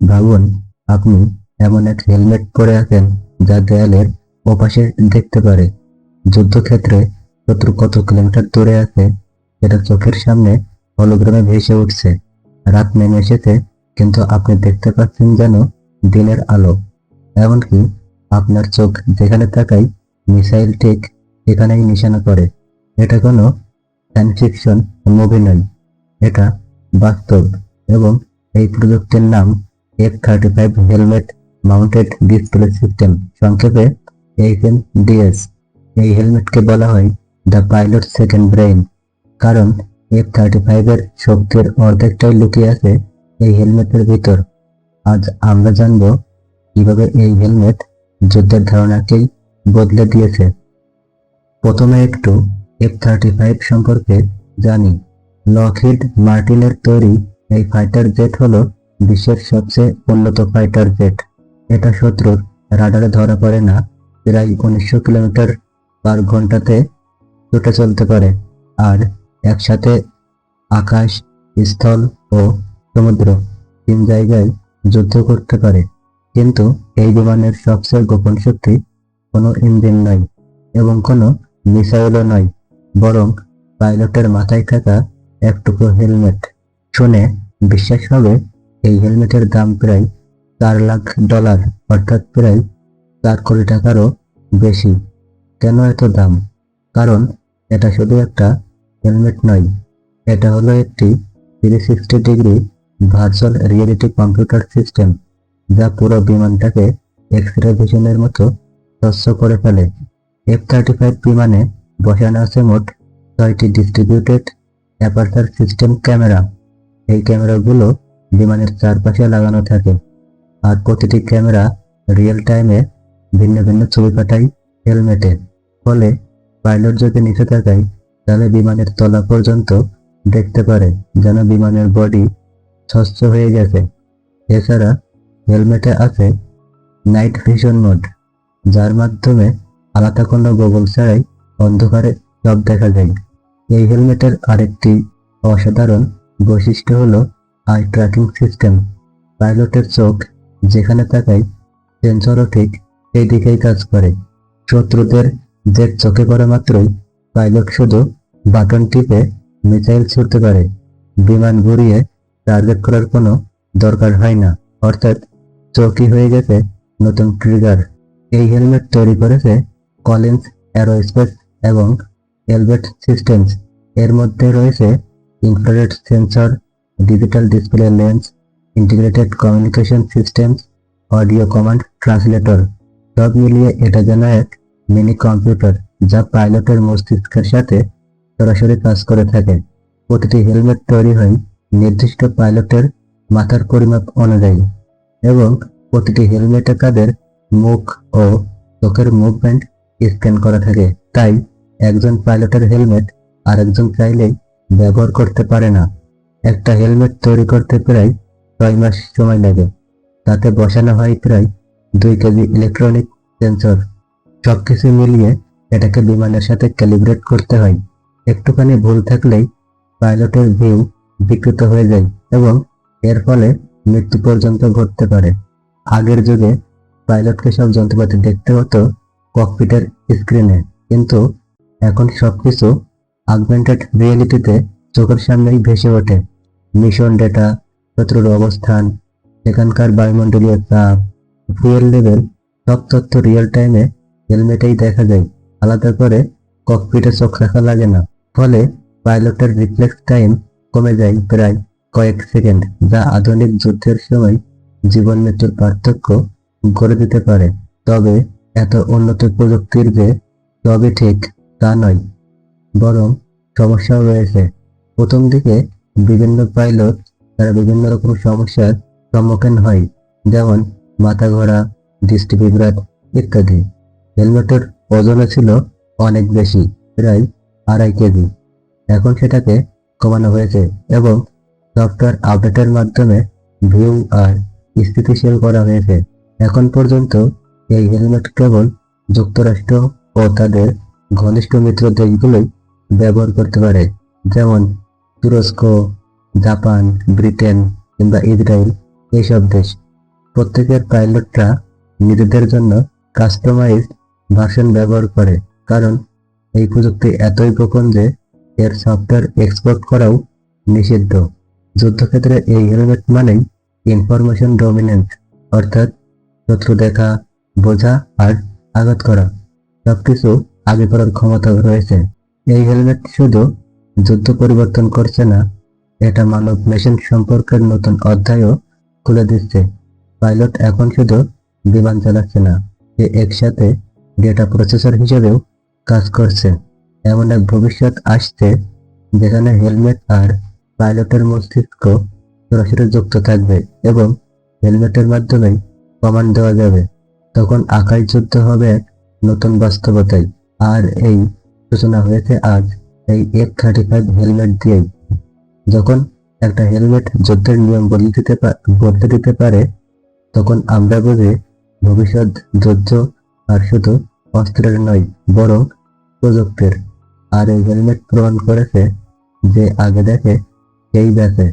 ভাবুন, আপনি এমন এক হেলমেট পরে আছেন যা দেয়ালের ওপাশে দেখতে পারে। যুদ্ধক্ষেত্রে শত্রু কত কিলোমিটার দূরে আছে, সেটা চোখের সামনে হলোগ্রামে ভেসে উঠছে। রাত নেমে এসেছে, কিন্তু আপনি দেখতে পাচ্ছেন যেন দিনের আলো। এমনকি আপনার চোখ যেখানে তাকাই মিসাইল ঠিক এখানেই নিশানা করে এটা কোনো সায়েন্স মুভি নয়, এটা বাস্তব এবং এই প্রযুক্তির নাম F thirty five helmet mounted display system সংক্ষেপে এইচএমডিএস এই হেলমেটকে বলা হয় দ্য পাইলট সেকেন্ড ব্রেইন কারণ এফ থার্টি ফাইভের শক্তির অর্ধেকটাই লুকিয়ে আছে এই হেলমেটের ভিতর। আজ আমরা জানব কীভাবে এই হেলমেট যুদ্ধের ধারণাকেই বদলে দিয়েছে। প্রথমে একটু এফ থার্টি ফাইভ সম্পর্কে জানি। লকহিড মার্টিনের তৈরি এই ফাইটার জেট হলো বিশ্বের সবচেয়ে উন্নত ফাইটার জেট এটা শত্রুর রাডারে ধরা পড়ে না, প্রায় উনিশশো কিলোমিটার পার ঘন্টাতে ছুটে চলতে পারে। আর একসাথে আকাশ, স্থল ও সমুদ্র তিন জায়গায় যুদ্ধ করতে পারে। কিন্তু এই বিমানের সবচেয়ে গোপন শক্তি কোনো ইঞ্জিন নয় এবং কোনো মিসাইলও নয়, বরং পাইলটের মাথায় থাকা এক টুকরো হেলমেট। শুনে বিশ্বাস হবে এই হেলমেটের দাম প্রায় চার লাখ ডলার, অর্থাৎ প্রায় চার কোটি টাকারও বেশি। কেন এত দাম? কারণ এটা শুধু একটা হেলমেট নয়, এটা হলো একটি three sixty degree virtual reality computer system, যা পুরো বিমানটাকে এক্স রে ভিশনের মতো স্বচ্ছ করে ফেলে। এফ থার্টি ফাইভ বিমানে বসানো আছে মোট ছয়টি ডিস্ট্রিবিউটেড অ্যাপারচার সিস্টেম ক্যামেরা এই ক্যামেরাগুলো বিমানের চারপাশে লাগানো থাকে। আর প্রতিটি ক্যামেরা রিয়েল টাইমে ভিন্ন ভিন্ন ছবি পাঠায় হেলমেটে। ফলে পাইলট যদি নিচে থাকায় তাহলে বিমানের তলা পর্যন্ত দেখতে পারে যেন বিমানের বডি স্বচ্ছ হয়ে গেছে। এছাড়া হেলমেটে আছে নাইট ভিশন মোড যার মাধ্যমে আলাদা কোনো গোগল ছাড়াই অন্ধকারে সব দেখা যায়। এই হেলমেটের আরেকটি অসাধারণ বৈশিষ্ট্য হলো আই ট্র্যাকিং সিস্টেম পাইলটের চোখ যেখানে তাকায় সেন্সরও ঠিক সেই দিকেই কাজ করে। শত্রুদের জেট চোখে পড়া মাত্রই পাইলট শুধু বাটন টিপে মিসাইল ছুটতে পারে। বিমান ঘুরিয়ে টার্গেট করার কোনো দরকার হয় না। অর্থাৎ চৌকি হয়ে গেছে নতুন ট্রিগার এই হেলমেট তৈরি করেছে কলিন্স অ্যারোস্পেস এবং এলবেট সিস্টেমস এর মধ্যে রয়েছে infrared sensor digital display lens integrated communication systems audio command translator সব মিলিয়ে এটা যেন এক মিনি কম্পিউটার যা পাইলটের মস্তিষ্কের সাথে সরাসরি কাজ করে থাকে। প্রতিটি হেলমেট তৈরি হয় নির্দিষ্ট পাইলটের মাথার পরিমাপ অনুযায়ী এবং প্রতিটি হেলমেটে তাদের মুখ ও চোখের মুভমেন্ট স্ক্যান করা থাকে। তাই একজন পাইলটের হেলমেট আরেকজন চাইলেই ব্যবহার করতে পারে না। একটা হেলমেট তৈরি করতে প্রায় ছয় মাস সময় লাগে। তাতে বসানো হয় প্রায় দুই কেজি ইলেকট্রনিক সেন্সর সবকিছু মিলিয়ে এটাকে বিমানের সাথে ক্যালিব্রেট করতে হয়। একটুখানি ভুল থাকলেই পাইলটের ভিউ বিকৃত হয়ে যায় এবং এর ফলে মৃত্যু পর্যন্ত ঘটতে পারে। আগের যুগে পাইলটকে সব যন্ত্রপাতি দেখতে হতো ককপিটের স্ক্রিনে কিন্তু এখন সবকিছু আগমেন্টেড রিয়েলিটিতে চোখের সামনেই ভেসে ওঠে। মিশন ডেটা, শত্রুর অবস্থান, সেখানকার বায়ুমণ্ডলীয় চাপ, ফুয়েল লেভেল, সব তথ্য রিয়েল টাইমে হেলমেটেই দেখা যায়। আলাদা করে ককপিটে চোখ রাখা লাগে না। ফলে পাইলটের রিফ্লেক্স টাইম কমে যায় প্রায় কয়েক সেকেন্ড, যা আধুনিক যুদ্ধের সময় জীবন মৃত্যুর পার্থক্য গড়ে দিতে পারে। তবে এত উন্নত প্রযুক্তির যে সবই ঠিক তা নয়। বরং সমস্যাও রয়েছে। প্রথম দিকে বিভিন্ন পাইলট তারা বিভিন্ন রকম সমস্যার সম্মুখীন হয়, যেমন মাথা ঘোরা, দৃষ্টি বিভ্রাট ইত্যাদি। হেলমেটের ওজনও ছিল অনেক বেশি, প্রায় আড়াই কেজি। এখন সেটাকে কমানো হয়েছে এবং সফটওয়্যার আপডেটের মাধ্যমে ভিউ আর স্থিতিশীল করা হয়েছে। এখন পর্যন্ত এই হেলমেট কেবল যুক্তরাষ্ট্র ও তাদের ঘনিষ্ঠ মিত্র দেশগুলোই ব্যবহার করতে পারে, যেমন তুরস্ক, জাপান, ব্রিটেন কিংবা ইসরায়েল এইসব দেশ। প্রত্যেকের পাইলটরা নিজেদের জন্য কাস্টমাইজ ভার্সন ব্যবহার করে, কারণ এই প্রযুক্তি এতই গোপন যে এর সফটওয়্যার এক্সপোর্ট করাও নিষিদ্ধ। যুদ্ধক্ষেত্রে এই হেলমেট মানেই ইনফরমেশন ডমিনেন্স, অর্থাৎ শত্রু দেখা, বোঝা আর আঘাত করা। সবকিছু আগে করার ক্ষমতা রয়েছে। এই হেলমেট শুধু যুদ্ধ পরিবর্তন করছে না, এটা মানব মেশিন সম্পর্কের নতুন অধ্যায়ও খুলে দিচ্ছে। পাইলট এখন শুধু বিমান চালাচ্ছে না, সে একসাথে ডেটা প্রসেসর হিসেবেও কাজ করছে। এমন এক ভবিষ্যৎ আসছে যেখানে হেলমেট আর পাইলটের মস্তিষ্ক সরাসরি যুক্ত থাকবে এবং হেলমেটের মাধ্যমেই কমান্ড দেওয়া যাবে। তখন আকাশ যুদ্ধ হবে এক নতুন বাস্তবতায়, আর এই সূচনা হয়েছে আজ। এই এফ থার্টি ফাইভ হেলমেট দিয়ে যখন একটা হেলমেট যুদ্ধের নিয়ম বদলে দিতে বদলে দিতে পারে, তখন আমরা বুঝি ভবিষ্যৎ যুদ্ধ আর শুধু অস্ত্রের নয়, বরং প্রযুক্তির। আর এই হেলমেট প্রমাণ করেছে যে আগে দেখে সেই বেঁচে